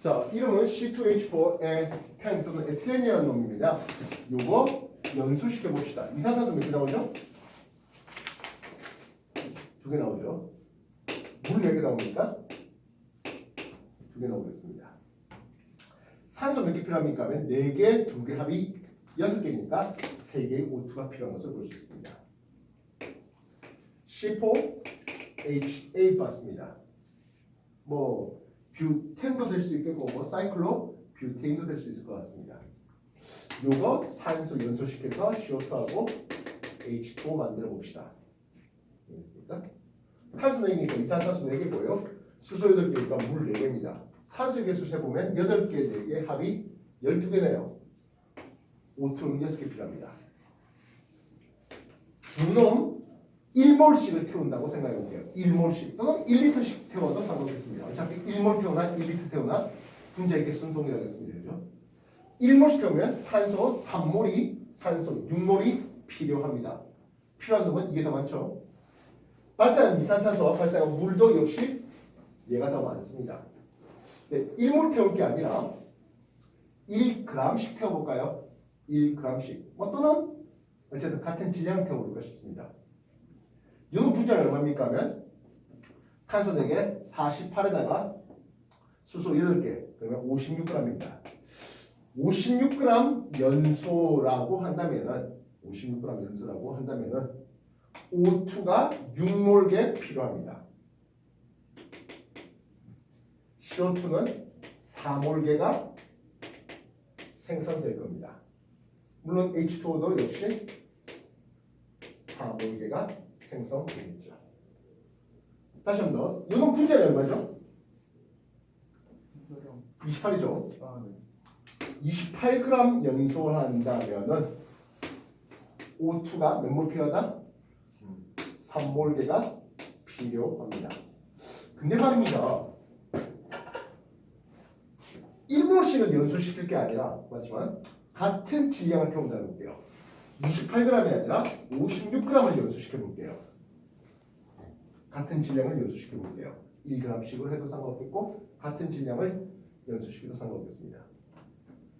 자, 이름은 C2H4 10 또는 에틸렌이라는 놈입니다. 요거 연소시켜 봅시다. 이산화탄소 몇 개 나오죠? 두 개 나오죠. 물 몇 개 나옵니까? 두 개 나오겠습니다. 산소 몇 개 필요합니까? 하면 4개, 2개 합이 6개니까 3개의 O2가 필요한 것을 볼 수 있습니다. C4H8 맞습니다. 뭐 뷰텐도 될 수 있겠고 뭐 사이클로 뷰테인도 될 수 있을 것 같습니다. 요거 산소 연소시켜서 CO2하고 H2O 만들어 봅시다. 알겠습니까? 탄소 4개니까 이산화탄소 4개고요. 수소 8개니까 물 4개입니다. 산소 개수 세보면 8개, 4개 합이 12개네요. O2는 6개 필요합니다. 두놈 1몰씩을 태운다고 생각해 볼게요. 1몰씩 또는 1리터씩 태워도 상관없습니다. 어차피 1몰 태우나 1리터 태우나 분자의 개수는 동일하겠습니다. 그죠? 1몰씩 태우면 산소 3몰이 산소 6몰이 필요합니다. 필요한 놈은 이게 더 많죠. 발생한 이산탄소와 발생한 물도 역시 얘가 더 많습니다. 네, 1몰 태울 게 아니라 1g씩 태워볼까요? 1g씩. 뭐 또는 어쨌든 같은 질량 태워볼까 싶습니다. 이건 분자가 얼마입니까 하면 탄소 4개 48에다가 수소 8개 그러면 56g입니다. 56g 연소라고 한다면은 56g 연소라고 한다면은 O2가 6몰개 필요합니다. CO2는 4몰개가 생성될 겁니다. 물론 H2O도 역시 4몰개가 생성 되겠죠. 다시 한번 더. 이건 분자가 얼마죠? 28이죠. 아, 네. 28g 연소한다면은 O2가 몇 몰 필요하다? 3몰개가 필요합니다. 근데 말입니다. 1몰씩을 연소시킬 게 아니라 맞지만 같은 질량을 태운다고 볼게요. 28g이 아니라 56g을 연소시켜 볼게요. 같은 질량을 연소시켜 볼게요. 1g씩으로 해도 상관없겠고 같은 질량을 연소시켜도 상관없겠습니다.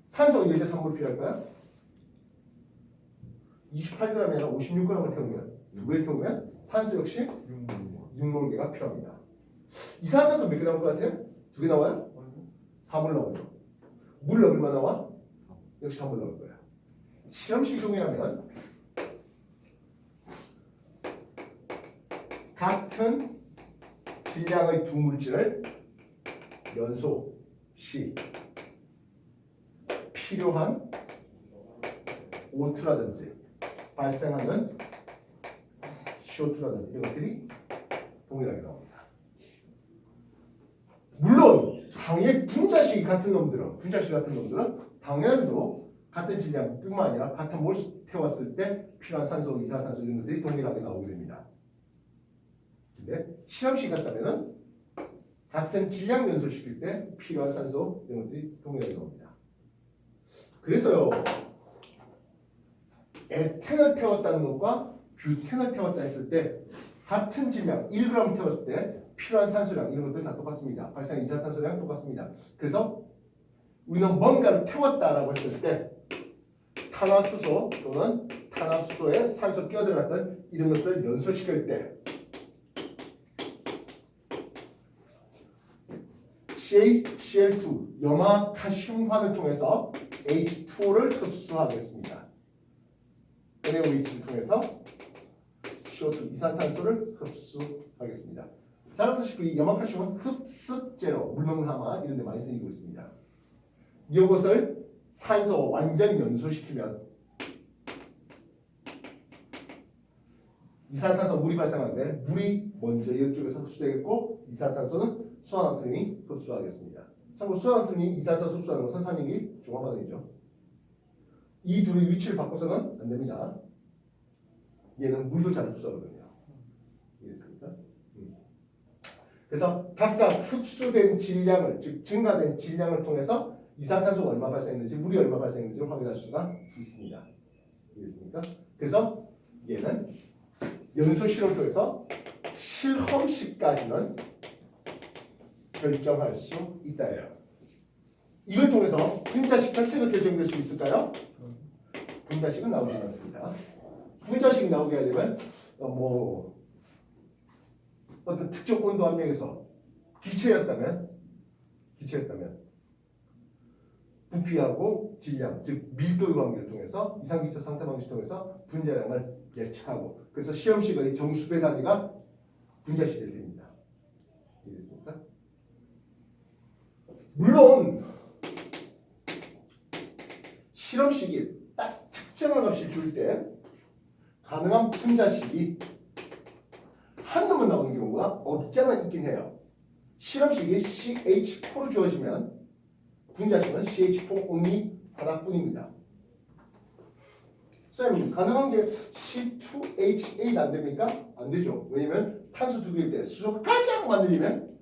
산소 1대 3몰 필요할까요? 28g이 아니라 56g을 태우면 누구에 태우면 산소 역시 6몰개가 필요합니다. 이산화탄소 몇 개 나올 것 같아요? 두 개 나와요? 3몰 나오죠. 물 얼마 나와? 역시 3몰 나올 거예요. 실험식 동이라면 같은 질량의 두 물질을 연소 시 필요한 O2라든지 발생하는 CO2라든지 이런 것들이 동일하게 나옵니다. 물론 당의 분자식 같은 놈들은 분자식 같은 놈들은 당연히도 같은 질량뿐만 아니라 같은 몰 태웠을 때 필요한 산소, 이산화탄소 이런 것들이 동일하게 나오게 됩니다. 근데 실험식 같다면은 같은 질량 연소시킬 때 필요한 산소 이런 것들이 동일하게 나옵니다. 그래서요 에텐을 태웠다는 것과 뷰텐을 태웠다 했을 때 같은 질량 1g 태웠을 때 필요한 산소량 이런 것들 다 똑같습니다. 발생한 이산화탄소량 똑같습니다. 그래서 우리는 뭔가를 태웠다라고 했을 때 탄화수소 또는 탄화수소에 산소 끼어들었던 이런 것들 연소시킬 때 CaCl2 염화 칼슘환을 통해서 H2O를 흡수하겠습니다. NaOH를 통해서 CO2 이산탄소를 흡수하겠습니다. 잘 아시다시피 이 염화칼슘은 흡습제로 하마 이런 데 많이 쓰이고 있습니다. 이것을 산소 완전 연소시키면 이산탄소 물이 발생하는데 물이 먼저 이쪽에서 흡수되겠고 이산탄소는 수화나트륨이 흡수하겠습니다. 참고 수화나트륨이 이산탄소 흡수하는 것은 산염이 중화반응이죠. 이 둘의 위치를 바꿔서는 안 됩니다. 얘는 물도 잘 흡수하거든요. 이해됐습니까? 음. 그래서 각각 흡수된 질량을 즉 증가된 질량을 통해서 이산탄소가 얼마 발생했는지 물이 얼마 발생했는지를 확인할 수가 있습니다. 이해됐습니까? 그래서 얘는 연소 실험표에서 실험식까지는 결정할 수 있다예요. 이걸 통해서 분자식 자체가 결정될 수 있을까요? 분자식은 나오지 않습니다. 분자식이 나오게 하려면 어, 뭐 어떤 특정 온도 함량에서 기체였다면 기체였다면 부피하고 질량, 즉 밀도의 관계를 통해서 이상기체 상태 방식을 통해서 분자량을 예측하고 그래서 시험식의 정수배 단위가 분자식이 됩니다. 이해됐습니까? 물론 실험식이 딱 특정한 값을 줄 때 가능한 분자식이 한 놈만 나오는 경우가 없잖아 있긴 해요. 실험식이 CH4로 주어지면 분자식은 CH4 only 하나뿐입니다. 쌤, 가능한 게 C2H8 안 됩니까? 안 되죠. 왜냐면 탄소 두 개일 때 수소가 가장 많으면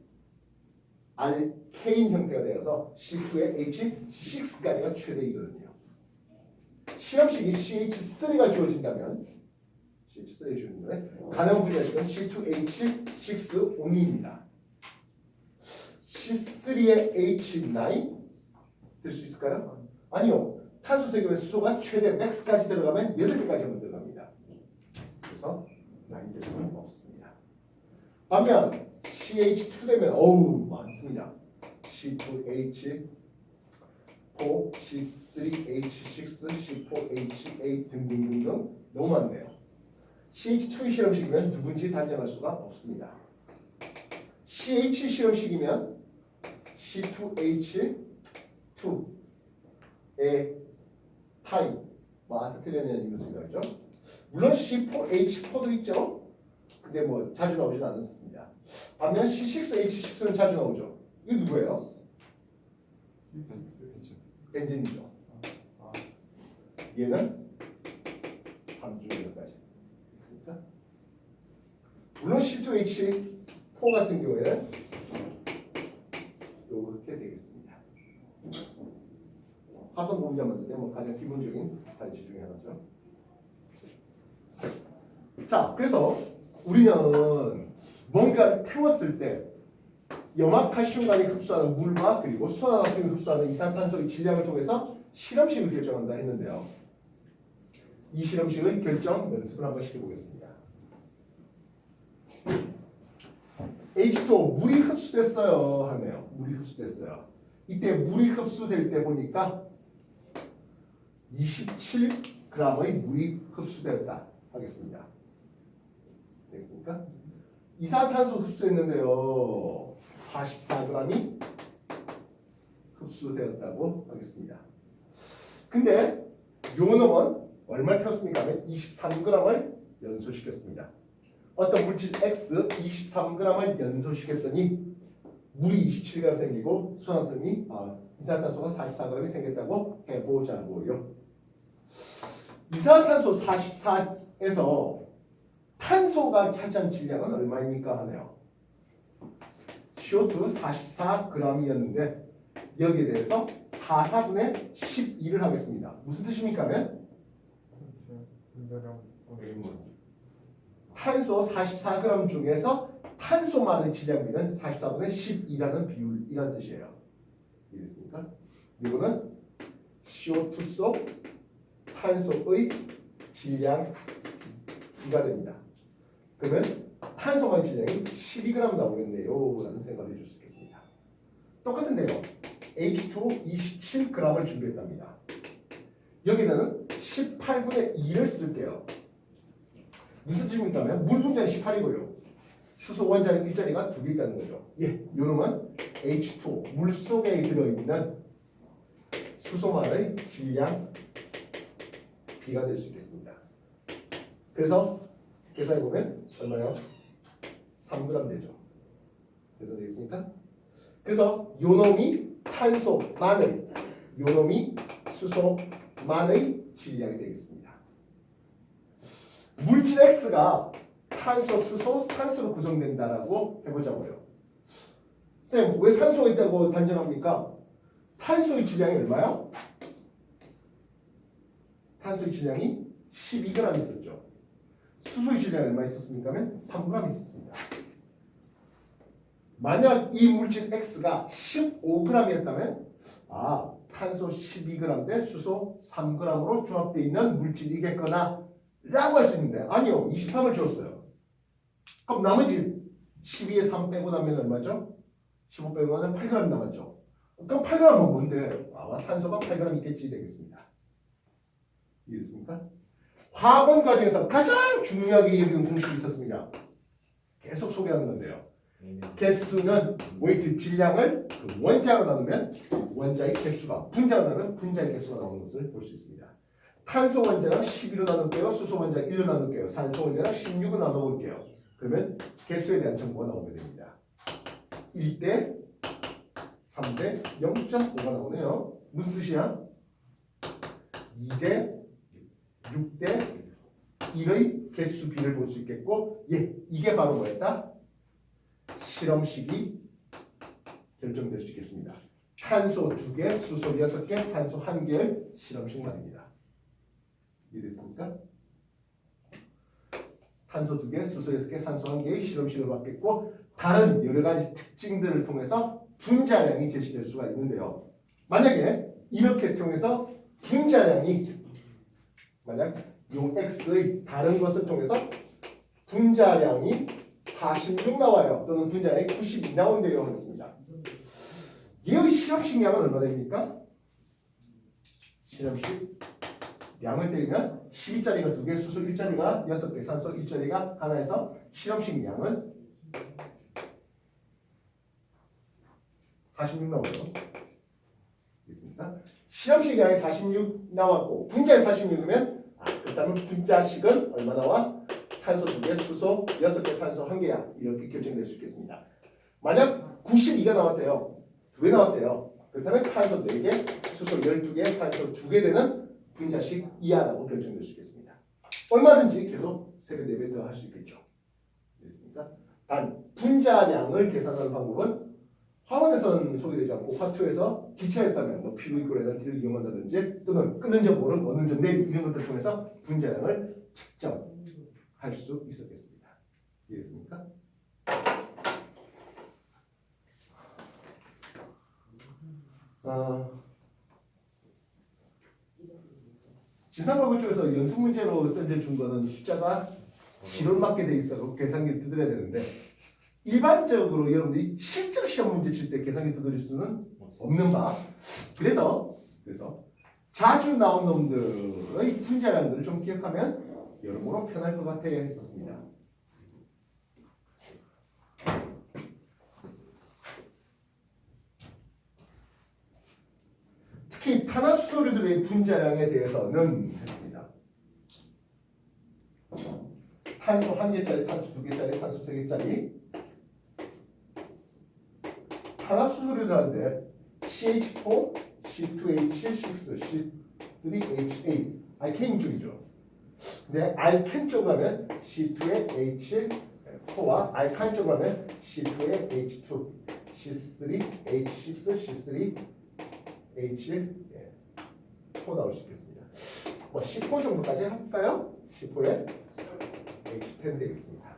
알케인 형태가 되어서 C2의 H6까지가 최대이거든요. 실험식이 CH3가 주어진다면 CH3가 주어진다면 가능 분자식은 C2H6 only입니다. C3의 H9 될 수 있을까요? 아니요. 탄소 세균의 수소가 최대 맥스까지 들어가면 8개까지만 들어갑니다. 그래서 9될 수는 없습니다. 반면 CH2 되면 어우 많습니다. C2H 4, C3H6, C4H8 등등등등 너무 많네요. CH2 실험식이면 누군지 단정할 수가 없습니다. CH 실험식이면 C2H2의 타입, 뭐 아세틸렌이라는 이것을 가죠. 물론 C4H4도 있죠. 근데 뭐 자주 나오지는 않습니다. 반면 C6H6는 자주 나오죠. 이거 누구예요? 엔진이죠. 얘는 3중에까지 있습니다. 물론 C2H4 같은 경우에는 요렇게 되겠습니다. 화성 공자 만들 때뭐 가장 기본적인 단지 중에 하나죠. 자, 그래서 우리는 뭔가를 태웠을 때 염화칼슘간이 흡수하는 물과 그리고 수산화나트륨이 흡수하는 이산탄소의 질량을 통해서 실험식을 결정한다 했는데요. 이 실험식의 결정 연습을 한번 시켜보겠습니다. H2O 물이 흡수됐어요 하네요. 물이 흡수됐어요. 이때 물이 흡수될 때 보니까 27g의 물이 흡수되었다 하겠습니다. 되겠습니까? 이산탄소 흡수했는데요. 44g이 흡수되었다고 하겠습니다. 근데 요 놈은 얼마를 태웠습니까? 23g을 연소시켰습니다. 어떤 물질 X 23g을 연소시켰더니 물이 27g 생기고 수산화탄이 아, 이산탄소가 44g이 생겼다고 해보자고요. 이산탄소 44에서 탄소가 차지한 질량은 얼마입니까 하네요. CO2 44g이었는데 여기에 대해서 4, 4분의 12를 하겠습니다. 무슨 뜻입니까? 하면 탄소 44g 중에서 탄소만의 질량비는 44분의 12라는 비율이라는 뜻이에요. 이해됐습니까? 이거는 CO2 속 탄소의 질량 비가 됩니다. 그러면 탄소만 질량이 12g 나오겠네요. 라는 생각을 해줄 수 있겠습니다. 똑같은데요. H2O 27g을 준비했답니다. 여기다는 18분의 2를 쓸게요. 무슨 뜻입니까? 하면 물 분자는 18이고요. 수소 원자는 일자리가 두 개 있다는 거죠. 예, 요놈은 H2O 물 속에 들어있는 수소만의 질량 B가 될 수 있겠습니다. 그래서 계산해 보면 얼마요? 3g 되죠. 계산 되겠습니까? 그래서 요놈이 탄소만의 요놈이 수소만의 질량이 되겠습니다. 물질 X가 탄소, 수소, 산소로 구성된다라고 해보자고요. 쌤, 왜 산소가 있다고 단정합니까? 탄소의 질량이 얼마요? 탄소의 질량이 12g 있었죠. 수소의 질량이 얼마 있었습니까? 하면 3g 있었습니다. 만약 이 물질 X가 15g이었다면 아 탄소 12g 대 수소 3g으로 조합되어 있는 물질이겠거나 라고 할 수 있는데 아니요 23을 줬어요 그럼 나머지 12에 3 빼고 나면 얼마죠? 15 빼고 나면 8g 남았죠 그럼 8g은 뭔데? 아마 산소가 8g 있겠지 되겠습니다 이해됐습니까? 화학원 과정에서 가장 중요하게 여기는 공식이 있었습니다 계속 소개하는 건데요 개수는 웨이트 질량을 그 원자로 나누면 원자의 개수가 분자로 나누면 분자의 개수가 나오는 것을 볼 수 있습니다. 탄소 원자랑 12로 나눌게요. 수소 원자 1로 나눌게요. 산소 원자랑 16을 나눠볼게요. 그러면 개수에 대한 정보가 나오게 됩니다. 1대 3대 0.5가 나오네요. 무슨 뜻이야? 2대 6대 1의 개수 비를 볼 수 있겠고 예, 이게 바로 뭐였다? 실험식이 결정될 수 있겠습니다. 탄소 2개, 수소 6개, 산소 1개의 실험식 말입니다. 이해됐습니까? 탄소 2개, 수소 6개, 산소 1개의 실험식을 받겠고 다른 여러 가지 특징들을 통해서 분자량이 제시될 수가 있는데요. 만약에 이렇게 통해서 분자량이 만약 요 x의 다른 것을 통해서 분자량이 46 나와요. 또는 분자량이 92 나온대요 하겠습니다. 얘의 실험식 양은 얼마 됩니까? 실험식 양을 때리면 12짜리가 2개, 수소 1짜리가 6개, 산소 1짜리가 하나에서 실험식 양은 46 나오죠. 됐습니까? 실험식 양이 46 나왔고 분자에 46이면 아, 그렇다면 분자식은 얼마 나와? 탄소 2개, 수소 6개, 산소 1개야. 이렇게 결정될 수 있겠습니다. 만약 92가 나왔대요. 2개 나왔대요. 그렇다면 탄소 4개, 수소 12개, 산소 2개 되는 분자식 이하라고 결정될 수 있겠습니다. 얼마든지 계속 3배, 4배 더 할 수 있겠죠. 됐습니까? 단 분자량을 계산하는 방법은 화원에서는 소개되지 않고 화투에서 기차였다면 뭐 PV 그래단티를 이용한다든지 또는 끓는 점 모른 어느 점내 이런 것들 통해서 분자량을 측정할 수 있었겠습니다. 이해했습니까? 아, 지상과학 쪽에서 연습 문제로 던져준 거는 숫자가 실험 맞게 돼 있어서 계산기 두드려야 되는데 일반적으로 여러분들이 실제로 시험 문제 칠 때 계산기 두드릴 수는 없는 바 그래서 그래서 자주 나온 놈들의 분자량들을 좀 기억하면 여러모로 편할 것 같아야 했었습니다. 특히 탄화수 소류들의 분자량에 대해서는 했습니다. 탄소 한 개짜리, 탄소 두 개짜리, 탄소 세 개짜리 탄화수 소류들한테 CH4, C2H6, C3H8 알케인 쪽이죠. 근데 알켄 쪽으로 하면 C2의 H4와 알카인 쪽으로 하면 C2의 H2, C3, H6, C3, H1, 예, 4 나올 수 있겠습니다. 뭐 C4 정도까지 할까요? C4에 H10 되겠습니다.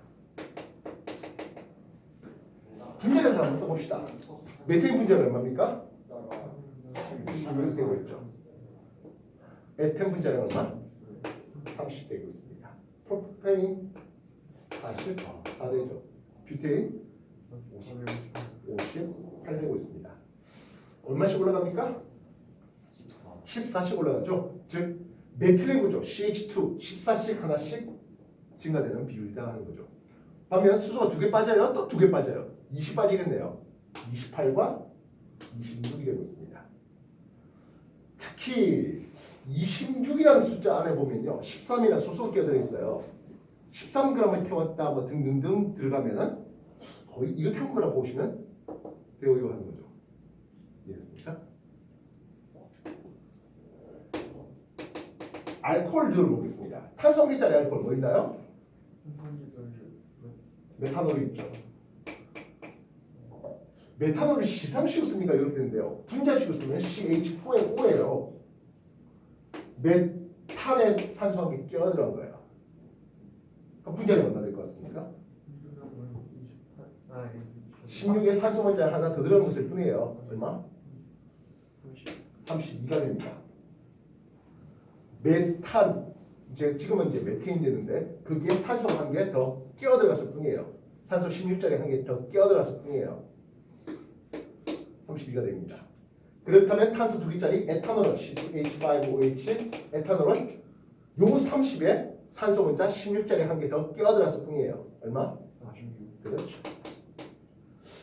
분자를 잘 한번 써봅시다. 메테인 분자는 얼마입니까? 16 되고 있죠. 에텐 분자는 얼마? 30 되고 있습니다. 프로페인 44 되죠. 뷰테인 58 되고 있습니다. 얼마씩 올라갑니까? 14씩 올라가죠. 즉 메틸의 구조 CH2 14씩 하나씩 증가되는 비율이다 하는 거죠. 반면 수소가 두 개 빠져요. 또 두 개 빠져요. 20 빠지겠네요. 28과 26이 되고 있습니다. 특히 26이라는 숫자 안에 보면요. 13이나 수소가 끼어들어 있어요. 13g을 태웠다 뭐 등등등 들어가면은 거의 이거 태운 거라 보시면 배워요 하는 거죠. 이해됐습니까? 알코올 들어보겠습니다. 한 개짜리 알코올 뭐 있나요? 메탄올이 있죠. 메탄올을 시상식으로 쓰니까 이렇게 되는데요. 분자식으로 쓰면 CH4NO예요. 메탄에 산소 한개 끼어들어간 거예요. 그럼 분자량이 얼마 될것 같습니까? 16에 산소 원자 하나 더 들어간 것일 뿐이에요. 얼마? 32가 됩니다. 메탄 이제 지금은 이제 메테인 되는데 그게 산소 한 개 더 끼어들어갔을 뿐이에요. 산소 16자리 한 개 더 끼어들어갔을 뿐이에요. 32가 됩니다. 그렇다면 탄소 두 개짜리 에탄올은 C2H5OH 에탄올은 요 30에 산소 혼자 16자리 한 개 더 끼어들었을 뿐이에요. 얼마? 46 그렇죠.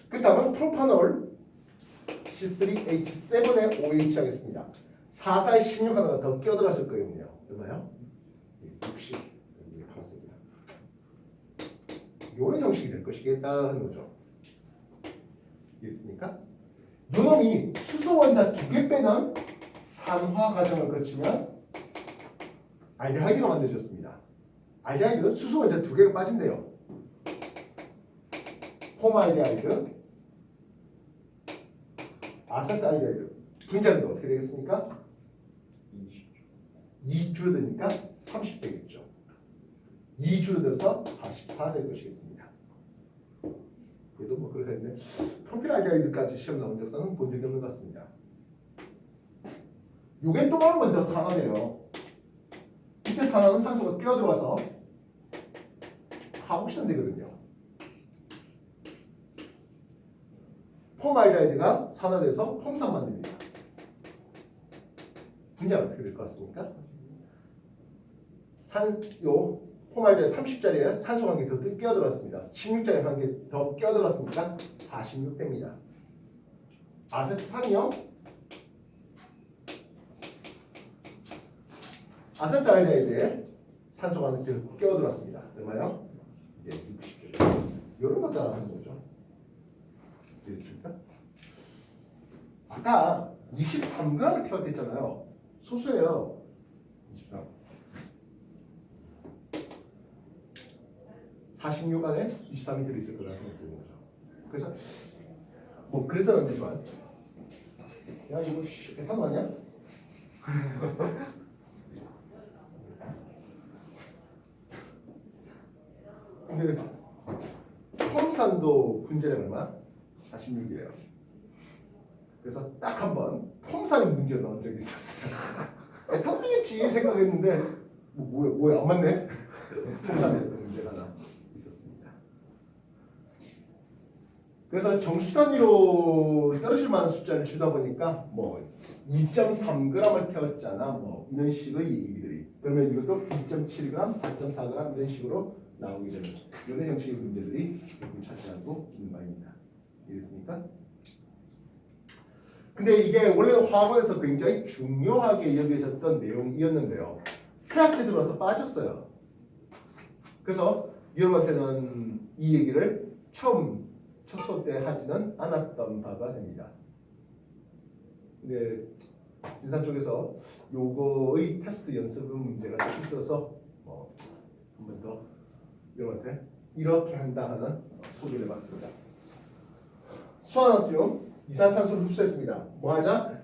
그 다음은 프로파놀 C3H7의 OH 하겠습니다. 4, 4에 16 하나가 더 끼어들었을 거거든요. 얼마요? 60. 여기 파란색이야. 요런 형식이 될 것이겠다 하는 거죠. 이해됐습니까? 요놈이 수소 원자 두 개 빼는 산화 과정을 거치면 알데하이드가 만들어졌습니다. 알데하이드는 수소 원자 두 개가 빠진대요. 폼알데하이드, 아세트알데하이드 분자는 어떻게 되겠습니까? 2 줄어드니까 30 되겠죠. 2 줄어들어서 44 될 것이겠습니다. 그래도 뭐 그렇게 했는데 프로필알데하이드까지 시험 나온 역사는 본 적이 없는 것 같습니다. 요게 또한번더 산화돼요. 이때 산화는 산소가 끼어들어와서 하복션 되거든요. 폼알데하이드가 산화돼서 폼산 만듭니다. 분자는 어떻게 될 것 같습니까? 산, 요 폼알데하이드 30짜리에 산소 한개더 끼어들었습니다. 16짜리 한개더 끼어들었으니까 46됩니다. 아세트산이요? 아세트알데하이드에 산소가 한 개 더 끼어들었습니다. 얼마요? 예, 60조. 요런 거다 하는 거죠. 되겠습니까? 아까 23g을 태웠댔잖아요. 소수예요. 23. 46 안에 23이 들어있을 거라 생각되는 거죠. 그래서 뭐 그래서는 안 되지만 야 이거 씨, 에탄 아니야? 근데 폼산도 분자량 얼마? 46이에요. 그래서 딱 한 번 폼산의 문제 넣은 적이 있었어요. 에탄올이겠지 생각했는데 뭐, 뭐야 뭐야 안 맞네. 어떤 문제가 하나 있었습니다. 그래서 정수 단위로 떨어질 만한 숫자를 주다 보니까 뭐 2.3g을 태웠잖아 뭐 이런 식의 얘기들이 그러면 이것도 2.7g, 4.4g 이런 식으로 나오게 되는 이런 형식의 문제들이 여기 차지하고 있는 바입니다. 이해됐습니까? 근데 이게 원래 화학원에서 굉장히 중요하게 여겨졌던 내용이었는데요. 새학기 들어와서 빠졌어요. 그래서 여러분한테는 이 얘기를 처음 첫 수업 때 하지는 않았던 바가 됩니다. 근데 인산 쪽에서 요거의 테스트 연습 문제가 좀 있어서 뭐 한 번 더 여러분한테 이렇게 한다 하는 소개를 해봤습니다. 수화나트륨 이산탄소를 흡수했습니다. 뭐 하자?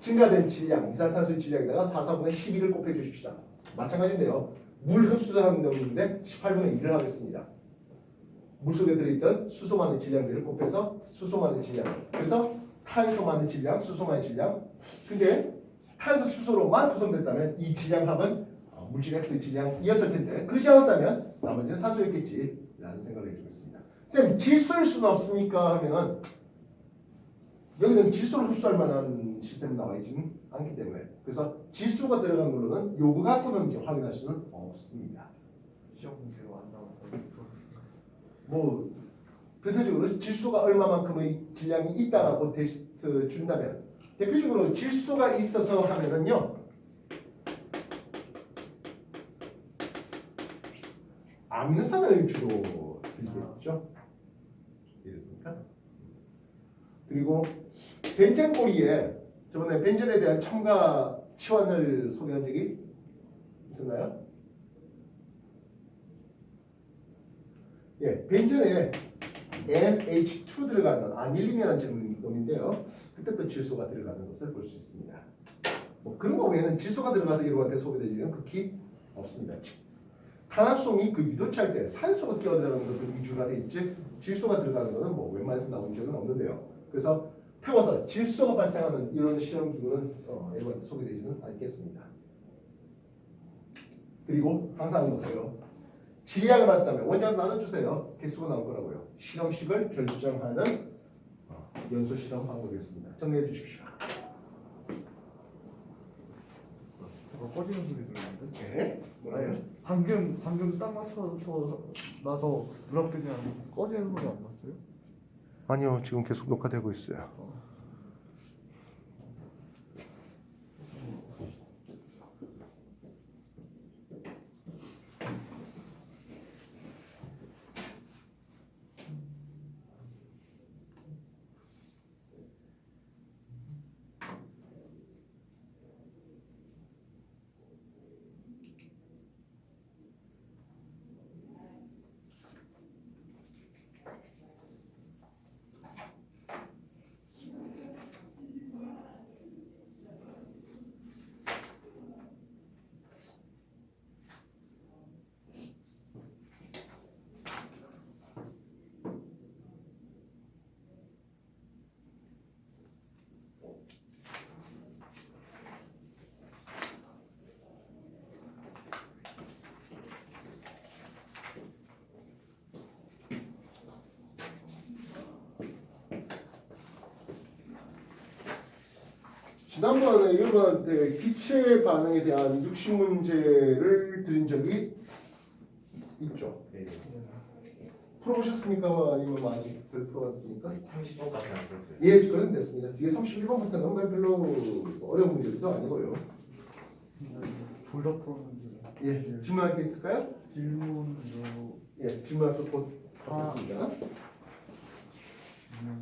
증가된 질량, 이산탄소의 질량에다가 4, 4분의 12를 곱해 주십시다. 마찬가지인데요. 물 흡수하는 놈인데 18분의 1을 하겠습니다. 물속에 들어있던 수소만의 질량들을 곱해서 수소만의 질량. 그래서 탄소만의 질량, 수소만의 질량. 근데 탄소, 수소로만 구성됐다면 이 질량합은 어, 물질 X의 질량이었을 텐데 그렇지 않았다면 나머지는 산소였겠지라는 생각을 해주겠습니다. 쌤, 질소일 수는 없습니까? 하면은 여기는 질소를 흡수할 만한 시스템이 나와 있지는 않기 때문에 그래서 질소가 들어간 걸로는 갖고는 이제 확인할 수는 없습니다. 시험 나오고 뭐 대표적으로 질소가 얼마만큼의 질량이 있다라고 테스트 준다면 대표적으로 질소가 있어서 하면은요 아미노산을 주로 들겠죠. 이해됐습니까? 그리고 벤젠 꼬리에 저번에 벤젠에 대한 첨가 치환을 소개한 적이 있었나요? 예, 벤젠에 NH2 들어가는 아닐린이라는 놈인데요. 그때도 질소가 들어가는 것을 볼 수 있습니다. 뭐 그런 거 외에는 질소가 들어가서 여러분한테 소개되지는 극히 없습니다. 탄화수송이 그 유도체할 때 산소가 끼어 들어가는 것도 위주가 돼 있지 질소가 들어가는 것은 뭐 웬만해서 나온 적은 없는데요. 그래서 태워서 질소가 발생하는 이런 실험 기구는 어, 이번 소개되지는 않겠습니다. 그리고 항상 이거예요. 질량을 받다면 원자로 나눠주세요. 개수가 나올 거라고요. 실험식을 결정하는 어, 연소 실험 방법이었습니다. 정리해 주십시오. 잠깐 꺼지는 소리 들리는데? 네. 뭐라고요? 방금 방금 딱 맞춰서 나서 누락되지 않고 꺼지는 소리 안 났어요? 아니요, 지금 계속 녹화되고 있어요. 지난번에 이번한테 기체 반응에 대한 60문제를 드린 적이 있죠. 풀어보셨습니까? 아니면 뭐 아직 덜 풀어봤습니까? 30번까지 안 풀었어요. 예, 그건 됐습니다. 뒤에 31번부터는 별로 어려운 문제도 아니고요. 졸라 풀었는데 예, 질문할 게 있을까요? 질문으로 예, 질문할 거곧 아. 받겠습니다. 음,